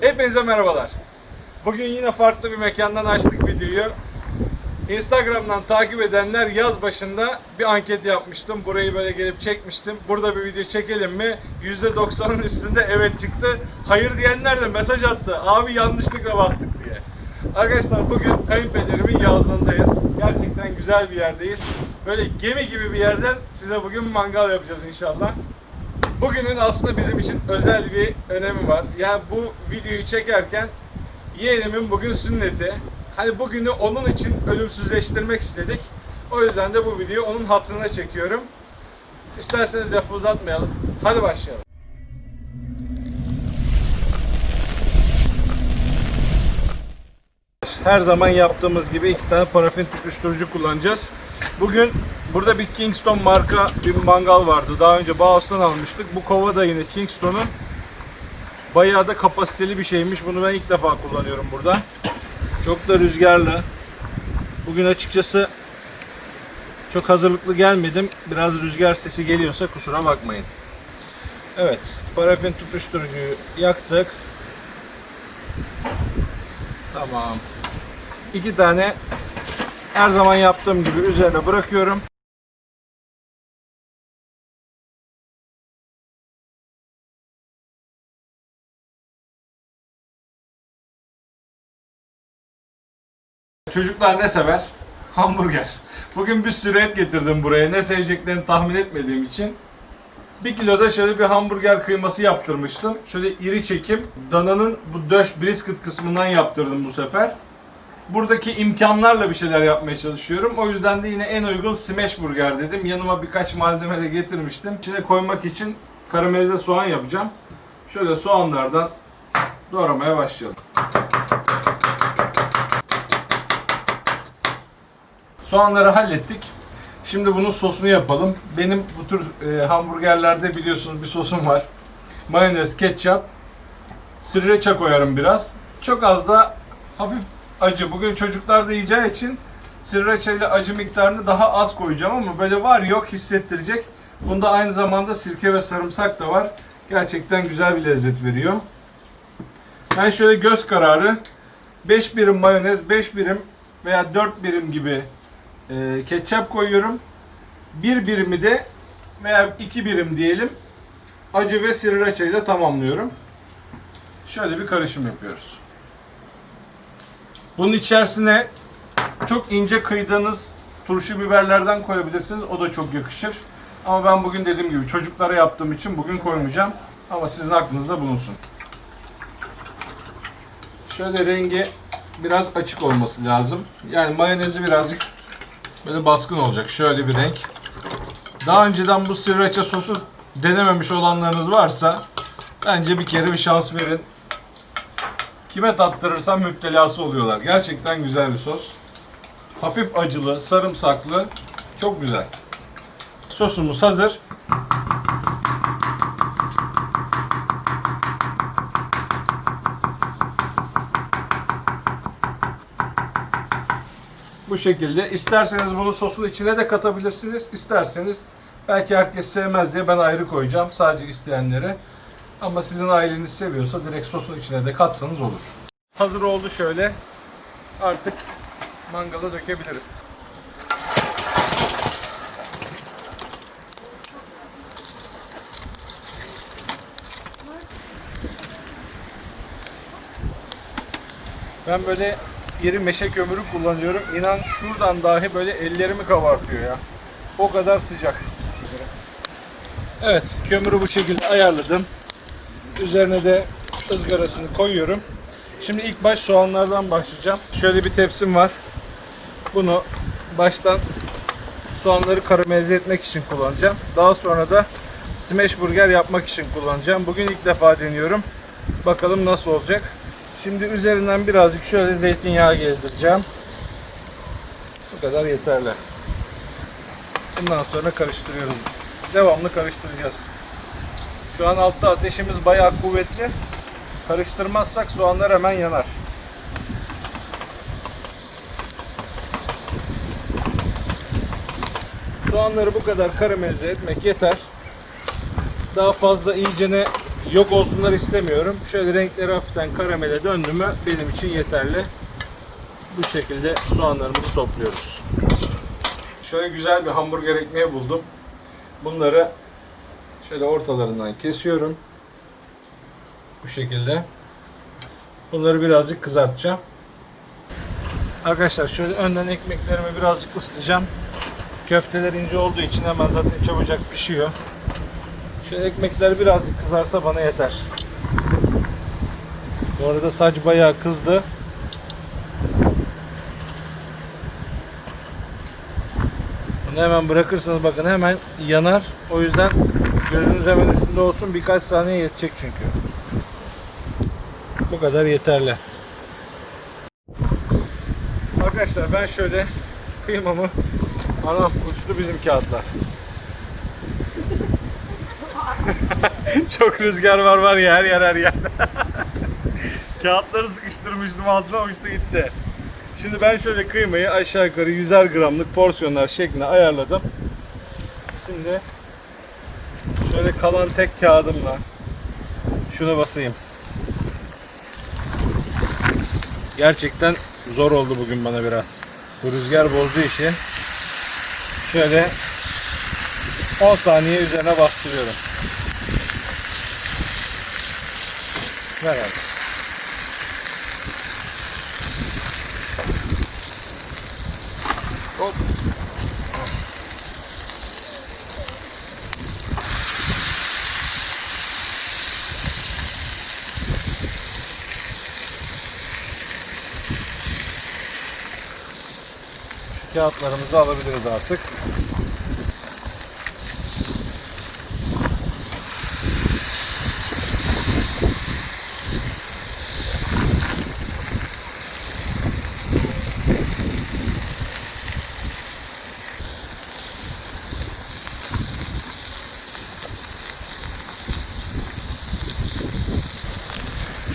Hepinize merhabalar. Bugün yine farklı bir mekandan açtık videoyu. Instagram'dan takip edenler yaz başında bir anket yapmıştım. Burayı böyle gelip çekmiştim. Burada bir video çekelim mi? %90'ın üstünde evet çıktı. Hayır diyenler de mesaj attı. Abi yanlışlıkla bastık diye. Arkadaşlar bugün kayınpederimin yazlığındayız. Gerçekten güzel bir yerdeyiz. Böyle gemi gibi bir yerden size bugün mangal yapacağız inşallah. Bugünün aslında bizim için özel bir önemi var. Yani bu videoyu çekerken yeğenimin bugün sünneti. Hani bugünü onun için ölümsüzleştirmek istedik. O yüzden de bu videoyu onun hatırına çekiyorum. İsterseniz lafı uzatmayalım. Hadi başlayalım. Her zaman yaptığımız gibi iki tane parafin tutuşturucu kullanacağız. Bugün burada bir Kingston marka bir mangal vardı. Daha önce Bauhaus'tan almıştık. Bu kova da yine Kingston'un. Bayağı da kapasiteli bir şeymiş. Bunu ben ilk defa kullanıyorum burada. Çok da rüzgarlı. Bugün açıkçası çok hazırlıklı gelmedim. Biraz rüzgar sesi geliyorsa kusura bakmayın. Evet, parafin tutuşturucuyu yaktık. Tamam. İki tane her zaman yaptığım gibi üzerine bırakıyorum. Çocuklar ne sever? Hamburger. Bugün bir sürü et getirdim buraya. Ne seveceklerini tahmin etmediğim için. Bir kiloda şöyle bir hamburger kıyması yaptırmıştım. Şöyle iri çekim. Dananın bu döş brisket kısmından yaptırdım bu sefer. Buradaki imkanlarla bir şeyler yapmaya çalışıyorum. O yüzden de yine en uygun smash burger dedim. Yanıma birkaç malzeme de getirmiştim. İçine koymak için karamelize soğan yapacağım. Şöyle soğanlardan doğramaya başlayalım. Soğanları hallettik. Şimdi bunun sosunu yapalım. Benim bu tür e, hamburgerlerde biliyorsunuz bir sosum var. Mayonez, ketçap, sriracha koyarım biraz. Çok az da hafif acı. Bugün çocuklar da yiyeceği için sriracha ile acı miktarını daha az koyacağım ama böyle var yok hissettirecek. Bunda aynı zamanda sirke ve sarımsak da var. Gerçekten güzel bir lezzet veriyor. Ben şöyle göz kararı 5 birim mayonez, 5 birim veya 4 birim gibi e, ketçap koyuyorum. Bir birimi de veya iki birim diyelim acı ve sriracha ile tamamlıyorum. Şöyle bir karışım yapıyoruz. Bunun içerisine çok ince kıydığınız turşu biberlerden koyabilirsiniz. O da çok yakışır. Ama ben bugün dediğim gibi çocuklara yaptığım için bugün koymayacağım. Ama sizin aklınızda bulunsun. Şöyle rengi biraz açık olması lazım. Yani mayonezi birazcık böyle baskın olacak. Şöyle bir renk. Daha önceden bu sriracha sosu denememiş olanlarınız varsa bence bir kere bir şans verin. Kime tattırırsam müptelası oluyorlar. Gerçekten güzel bir sos. Hafif acılı, sarımsaklı. Çok güzel. Sosumuz hazır. Bu şekilde. İsterseniz bunu sosun içine de katabilirsiniz. İsterseniz belki herkes sevmez diye ben ayrı koyacağım. Sadece isteyenlere. Ama sizin aileniz seviyorsa direkt sosun içine de katsanız olur. Hazır oldu şöyle. Artık mangala dökebiliriz. Ben böyle iri meşe kömürü kullanıyorum. İnan şuradan dahi böyle ellerimi kabartıyor ya. O kadar sıcak. Evet, kömürü bu şekilde ayarladım. Üzerine de ızgarasını koyuyorum. Şimdi ilk baş soğanlardan başlayacağım. Şöyle bir tepsim var. Bunu baştan soğanları karamelize etmek için kullanacağım. Daha sonra da smash burger yapmak için kullanacağım. Bugün ilk defa deniyorum. Bakalım nasıl olacak. Şimdi üzerinden birazcık şöyle zeytinyağı gezdireceğim. Bu kadar yeterli. Bundan sonra karıştırıyoruz. Devamlı karıştıracağız. Şu an altta ateşimiz bayağı kuvvetli. Karıştırmazsak soğanlar hemen yanar. Soğanları bu kadar karamelize etmek yeter. Daha fazla iyicene yok olsunlar istemiyorum. Şöyle renkleri hafiften karamele döndü mü benim için yeterli. Bu şekilde soğanlarımızı topluyoruz. Şöyle güzel bir hamburger ekmeği buldum. Bunları şöyle ortalarından kesiyorum. Bu şekilde. Bunları birazcık kızartacağım. Arkadaşlar şöyle önden ekmeklerimi birazcık ısıtacağım. Köfteler ince olduğu için hemen zaten çabucak pişiyor. Şöyle ekmekler birazcık kızarsa bana yeter. Bu arada saç bayağı kızdı. Bunu hemen bırakırsanız bakın hemen yanar. O yüzden gözünüz hemen üstünde olsun. Birkaç saniye yetecek çünkü. Bu kadar yeterli. Arkadaşlar ben şöyle kıymamı anam uçtu bizim kağıtlar. Çok rüzgar var var ya her yer her yer. Kağıtları sıkıştırmıştım altına uçtu gitti. Şimdi ben şöyle kıymayı aşağı yukarı 100'er gramlık porsiyonlar şeklinde ayarladım. Şimdi şöyle kalan tek kağıdımla şuna basayım. Gerçekten zor oldu bugün bana biraz. Bu rüzgar bozdu işi. Şöyle 10 saniye üzerine bastırıyorum. Ver abi. Hop. Kağıtlarımızı alabiliriz artık.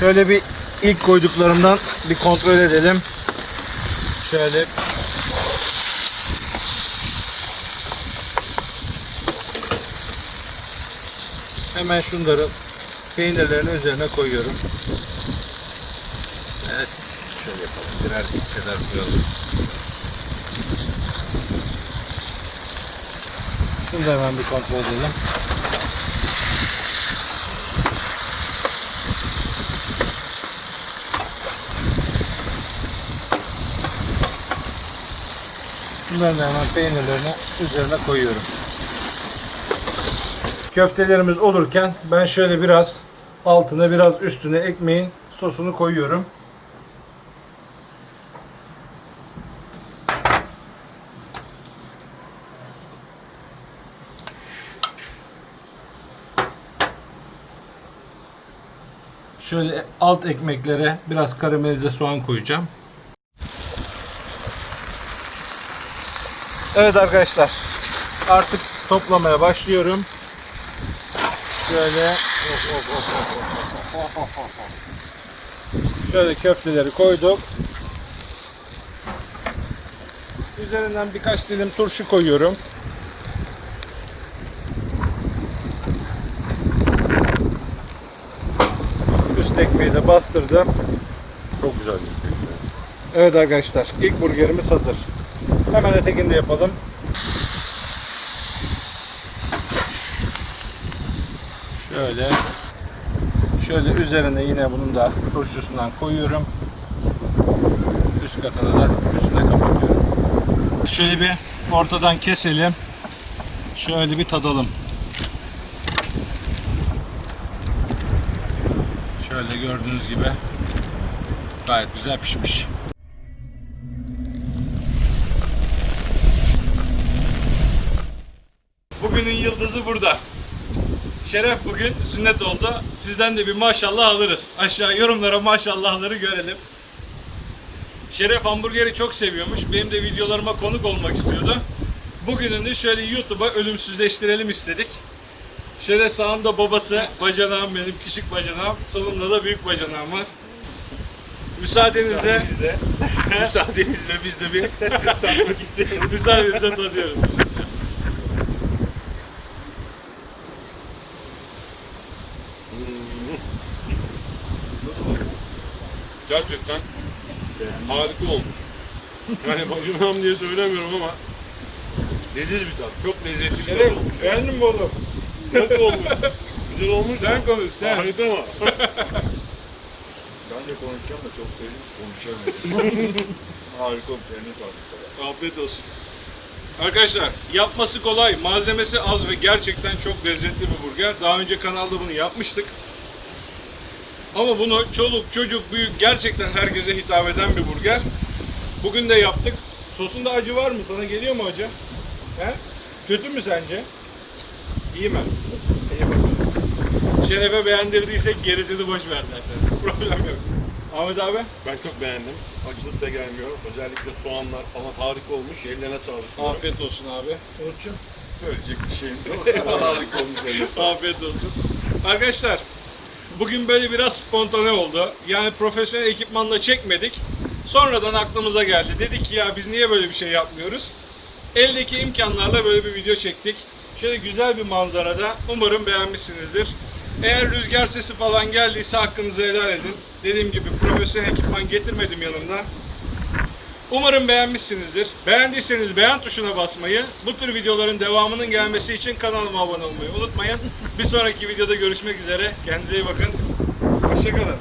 Şöyle bir ilk koyduklarımdan bir kontrol edelim. Şöyle Hemen şunları peynirlerin üzerine koyuyorum. Evet. Şöyle yapalım. Birer kadar koyalım. Şunu da hemen bir kontrol edelim. Bunların hemen peynirlerini üzerine koyuyorum. Köftelerimiz olurken ben şöyle biraz altına biraz üstüne ekmeğin sosunu koyuyorum. Şöyle alt ekmeklere biraz karamelize soğan koyacağım. Evet arkadaşlar. Artık toplamaya başlıyorum. Şöyle of, of, of, of, of, of, of, of. Şöyle köfteleri koyduk. Üzerinden birkaç dilim turşu koyuyorum. Üst ekmeği de bastırdım. Çok güzel gözüküyor. Evet arkadaşlar ilk burgerimiz hazır. Hemen ötekini de yapalım. Şöyle şöyle üzerine yine bunun da turşusundan koyuyorum. Üst katını da üstüne kapatıyorum. Şöyle bir ortadan keselim. Şöyle bir tadalım. Şöyle gördüğünüz gibi gayet güzel pişmiş. Bugünün yıldızı burada. Şeref bugün sünnet oldu. Sizden de bir maşallah alırız. Aşağı yorumlara maşallahları görelim. Şeref hamburgeri çok seviyormuş. Benim de videolarıma konuk olmak istiyordu. Bugününü şöyle YouTube'a ölümsüzleştirelim istedik. Şöyle sağımda babası, bacanağım benim, küçük bacanağım. Solumda da büyük bacanağım var. Müsaadenizle, Müsaadenizle, biz de bir tatmak istiyoruz. müsaadenizle tadıyoruz. Gerçekten harika olmuş. Yani bacımam diye söylemiyorum ama leziz bir tat. Çok lezzetli bir tat Şeref olmuş. beğendin mi oğlum? Nasıl olmuş? Güzel olmuş Sen mu? konuş sen. Harika mı? Ben de konuşacağım da çok sevdim konuşamıyorum. Harika olmuş eline sağlık. Afiyet olsun. Arkadaşlar yapması kolay, malzemesi az ve gerçekten çok lezzetli bir burger. Daha önce kanalda bunu yapmıştık. Ama bunu çoluk, çocuk, büyük gerçekten herkese hitap eden bir burger. Bugün de yaptık. Sosunda acı var mı? Sana geliyor mu acı? He? Kötü mü sence? İyi mi? İyi bakalım. Şerefe beğendirdiysek gerisini boş ver zaten. Problem yok. Ahmet abi? Ben çok beğendim. Acılık da gelmiyor. Özellikle soğanlar falan harika olmuş. Ellerine sağlık. Afiyet olsun abi. Orçun. Söyleyecek bir şeyim yok. Harika olmuş. Afiyet olsun. Arkadaşlar bugün böyle biraz spontane oldu. Yani profesyonel ekipmanla çekmedik. Sonradan aklımıza geldi. Dedik ki ya biz niye böyle bir şey yapmıyoruz? Eldeki imkanlarla böyle bir video çektik. Şöyle güzel bir manzarada. Umarım beğenmişsinizdir. Eğer rüzgar sesi falan geldiyse hakkınızı helal edin. Dediğim gibi profesyonel ekipman getirmedim yanımda. Umarım beğenmişsinizdir. Beğendiyseniz beğen tuşuna basmayı, bu tür videoların devamının gelmesi için kanalıma abone olmayı unutmayın. Bir sonraki videoda görüşmek üzere. Kendinize iyi bakın. Hoşçakalın.